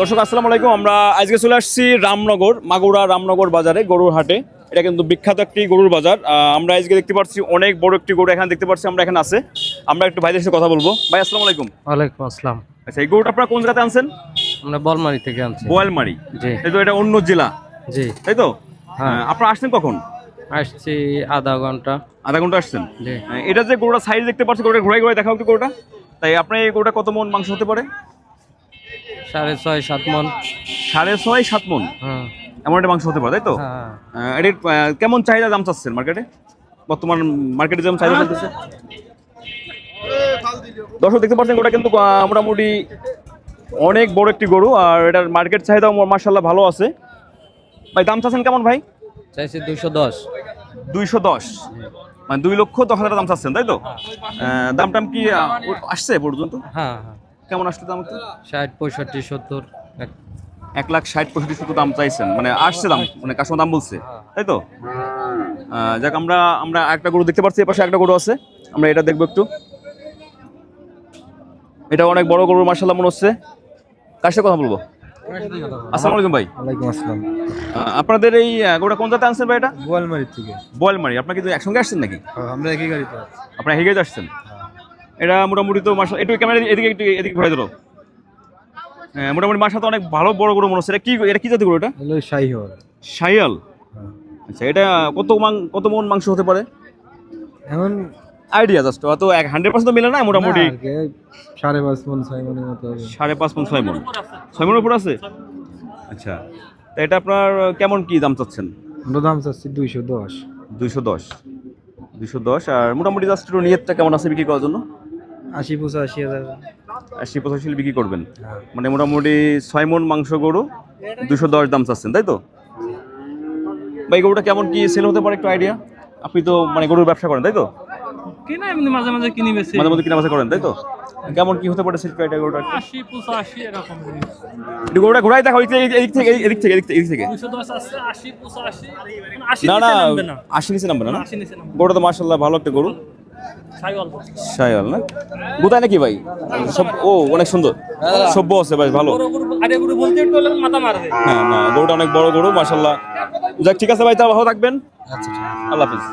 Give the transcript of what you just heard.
দর্শক আসসালামু আলাইকুম। আমরা আজকে চলে আসছি রামনগর মাগুরা রামনগর বাজারে গরুর হাটে। এটা কিন্তু বিখ্যাত একটি গরুর বাজার। আমরা আজকে দেখতে পাচ্ছি অনেক বড় একটি গরু এখানে দেখতে পাচ্ছি আমরা এখানে আছে। আমরা একটু ভাইদের সাথে কথা বলব। ভাই আসসালামু আলাইকুম। ওয়ালাইকুম আসসালাম। আচ্ছা এই গরুটা আপনারা কোন জায়গাতে আনছেন? আমরা বলমারি থেকে আনছি। বোয়ালমারি। জি। তাই তো এটা অন্য জেলা। জি। তাই তো? হ্যাঁ। আপনারা আসছেন কখন? আসছি আধা ঘণ্টা। আধা ঘণ্টা আসছেন? জি। এটা যে গরুটা সাইজ দেখতে পাচ্ছি গরুটা ঘোরাই ঘোরাই দেখাও একটু গরুটা। তাই আপনার এই গরুটা কত মন মাংস হতে পারে? সাড়ে ছয় সাত মন। সাড়ে ছয় সাত মন? এমন একটা মাংস হতে পারে তাই তো? হ্যাঁ। এটির কেমন চাহিদা দাম চাচ্ছেন মার্কেটে? বর্তমান মার্কেটে যেমন চাহিদা চলতেছে দর্শক দেখতে পাচ্ছেন ওটা কিন্তু মোটামুটি অনেক বড় একটি গরু আর এটার মার্কেট চাহিদা মার্শাল্লাহ ভালো আছে। ভাই দাম চাচ্ছেন কেমন ভাই? চাইছি দুশো দশ। দুইশো দশ। মানে দুই লক্ষ দশ হাজার দাম চাচ্ছেন তাই তো? দাম টাম কি আসছে পর্যন্ত? হ্যাঁ হ্যাঁ। কেমন আসছে দাম একটু? ষাট পঁয়ষট্টি সত্তর এক- লাখ ষাট পঁয়ষট্টি শুধু দাম চাইছেন। মানে আসছে দাম মানে কাস্টমার দাম বলছে। তাই তো? যাক আমরা আমরা একটা গরু দেখতে পাচ্ছি এপাশে একটা গরু আছে। আমরা এটা দেখব একটু। এটা অনেক বড় গরু মার্শাল্লাহ মনে হচ্ছে। কার সাথে কথা বলব? আসসালামু আলাইকুম ভাই। ওয়ালাইকুম আসসালাম। আপনাদের এই গরুটা কোন জায়গায় আনছেন ভাই এটা? গোয়ালমারি থেকে। বয়েলমারি আপনার কিন্তু একসঙ্গে আসছেন নাকি? আমরা একই গাড়িতে আপনার হেগে আসছেন? এটা মোটামুটি তো মার্শাল একটু ক্যামেরা এদিকে একটু এদিকে ঘুরে দিল মোটামুটি মার্শাল তো অনেক ভালো বড় গরু মনে হচ্ছে। এটা কি এটা কি জাতি গরু এটা? হলো শাহিহল শাইয়াল আচ্ছা এটা কত মাং কত মন মাংস হতে পারে? এখন আইডিয়া জাস্ট অত এক হান্ড্রেড পার্সেন্ট মিলে না মোটামুটি? সাড়ে পাঁচ মন ছয় মনের মতো সাড়ে পাঁচ মন ছয় মন। ছয় মনের উপর আছে? আচ্ছা তা এটা আপনার কেমন কি দাম চাচ্ছেন? আমরা দাম চাচ্ছি দুইশো দশ। দুইশো দশ। দুইশো দশ আর মোটামুটি জাস্ট একটু নিয়তটা কেমন আছে বিক্রি করার জন্য? আশি পঁচাশি হাজার। আশি পঁচাশি বিক্রি করবেন? হ্যাঁ। মানে মোটামুটি ছয় মন মাংস গরু দুশো দশ দাম চাচ্ছেন তাই তো? ভাই গরুটা কেমন কি সেল হতে পারে একটু আইডিয়া আপনি তো মানে গরুর ব্যবসা করেন তাই তো? কিনা এমনি মাঝে মাঝে কিনি বেশি। মাঝে মধ্যে কিনা বেচা করেন তাই তো? কেমন কি হতে পারে সেল গরুটা এরকম। একটু গরুটা ঘোরাই দেখা এদিক থেকে এদিক থেকে এদিক থেকে এদিক আছে না না নিচে নামবে না। আশি নিচে নামবে না না? গরুটা তো ভালো একটা গরু। ছাই শায়াল না? গোদায় নাকি ভাই? সব ও অনেক সুন্দর। সভ্য আছে ভাই ভালো। হ্যাঁ না গরুটা অনেক বড় গরু মার্শাল্লাহ যাক ঠিক আছে ভাই তাহলে ভালো থাকবেন। আল্লাহ হাফিজ।